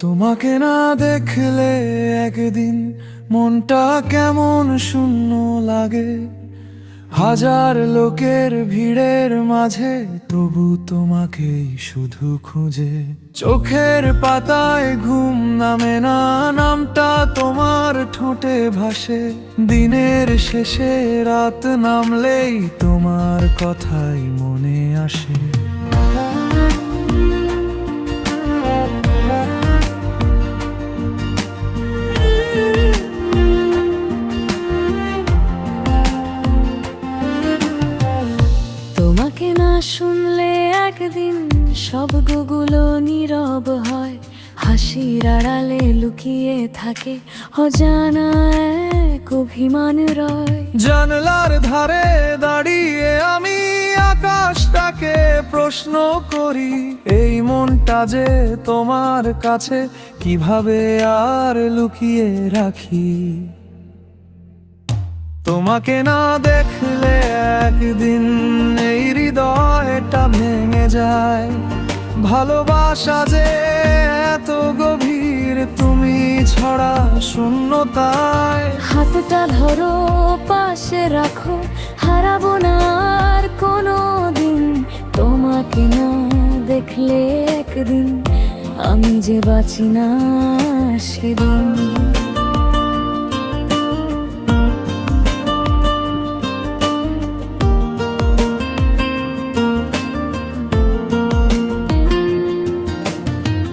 তোমাকে না দেখলে একদিন মনটা কেমন শূন্য লাগে। হাজার লোকের ভিড়ের মাঝে তবু তোমাকেই শুধু খুঁজে। চোখের পাতায় ঘুম নামে না, নামটা তোমার ঠোঁটে ভাসে। দিনের শেষে রাত নামলেই তোমার কথাই মনে আসে। শব্দগুলো নীরব হয়। হাসির আড়ালে লুকিয়ে থাকে। অজানা এক অভিমান রয়। জানলার ধারে দাঁড়িয়ে আমি আকাশটাকে প্রশ্ন করি, এই মনটা যে তোমার কাছে কীভাবে আর লুকিয়ে রাখি? তোমাকে না দেখলে ভালোবাসা যে এত গভীর, তুমি ছড়া শূন্যতায়। হাতটা ধরো, পাশে রাখো, হারাবো না আর কোনো দিন তোমাকে না দেখলে একদিন, আমি যে বাঁচি না সেদিন।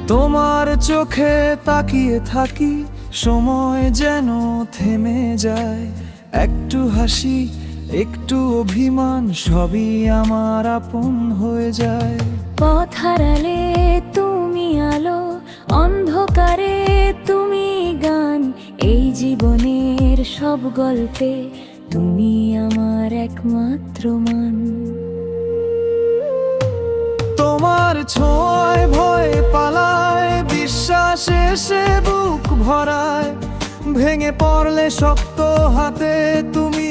তোমার চোখে তাকিয়ে থাকি, সময় যেন থেমে যায়। একটু হাসি, একটু অভিমান, সবই আমার আপন হয়ে যায়। পথ হারালে তুমি আলো, অন্ধকারে তুমি গান। এই জীবনের সব গল্পে তুমি আমার একমাত্র মান। এসে বুক ভরায় ভেঙে পড়লে শক্ত হাতে তুমি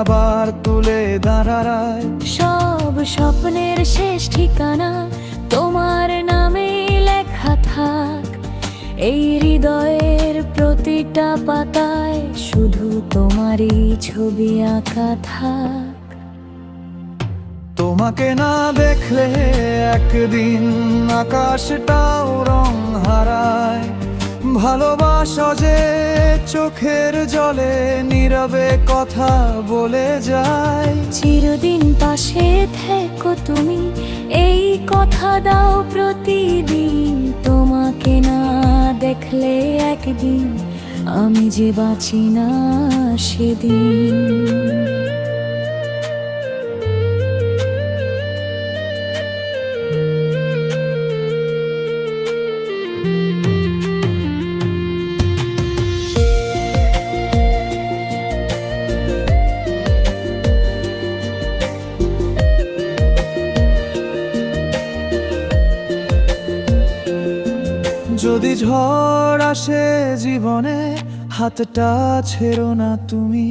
আবার তুলে দাঁড়ায় সব স্বপ্নের শেষ ঠিকানা তোমার নামে লেখা থাক। এই হৃদয়ের প্রতিটা পাতায় শুধু তোমারই ছবি আঁকা থাক। তোমাকে না দেখলে একদিন আকাশটাও রং হারায়। ভালোবাসা যে চোখের জলে নীরবে কথা বলে যায়। চিরদিন পাশে থেকো তুমি, এই কথা দাও প্রতিদিন। তোমাকে না দেখলে একদিন, আমি যে বাঁচি না সেদিন। যদি ঝড় আসে জীবনে, হাতটা ছেড়ো না তুমি।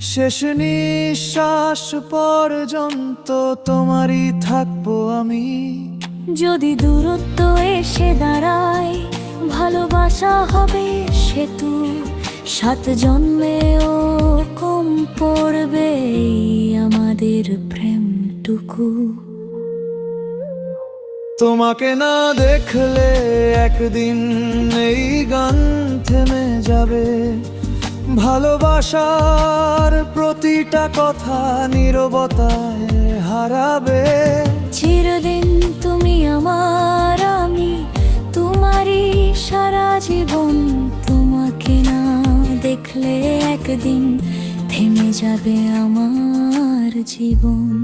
শেষ নিঃশ্বাস পর্যন্ত তোমারই থাকব আমি। যদি দূরত্ব এসে দাঁড়ায়, ভালোবাসা হবে সেতু সাত জন্মেও কম পড়বে আমাদের প্রেমটুকু। তোমাকে না দেখলে একদিন এই গান থেমে যাবে। ভালোবাসার প্রতিটা কথা নীরবতায় হারাবে। চিরদিন তুমি আমার আমি, তোমারই সারা জীবন তোমাকে না দেখলে একদিন থেমে যাবে আমার জীবন।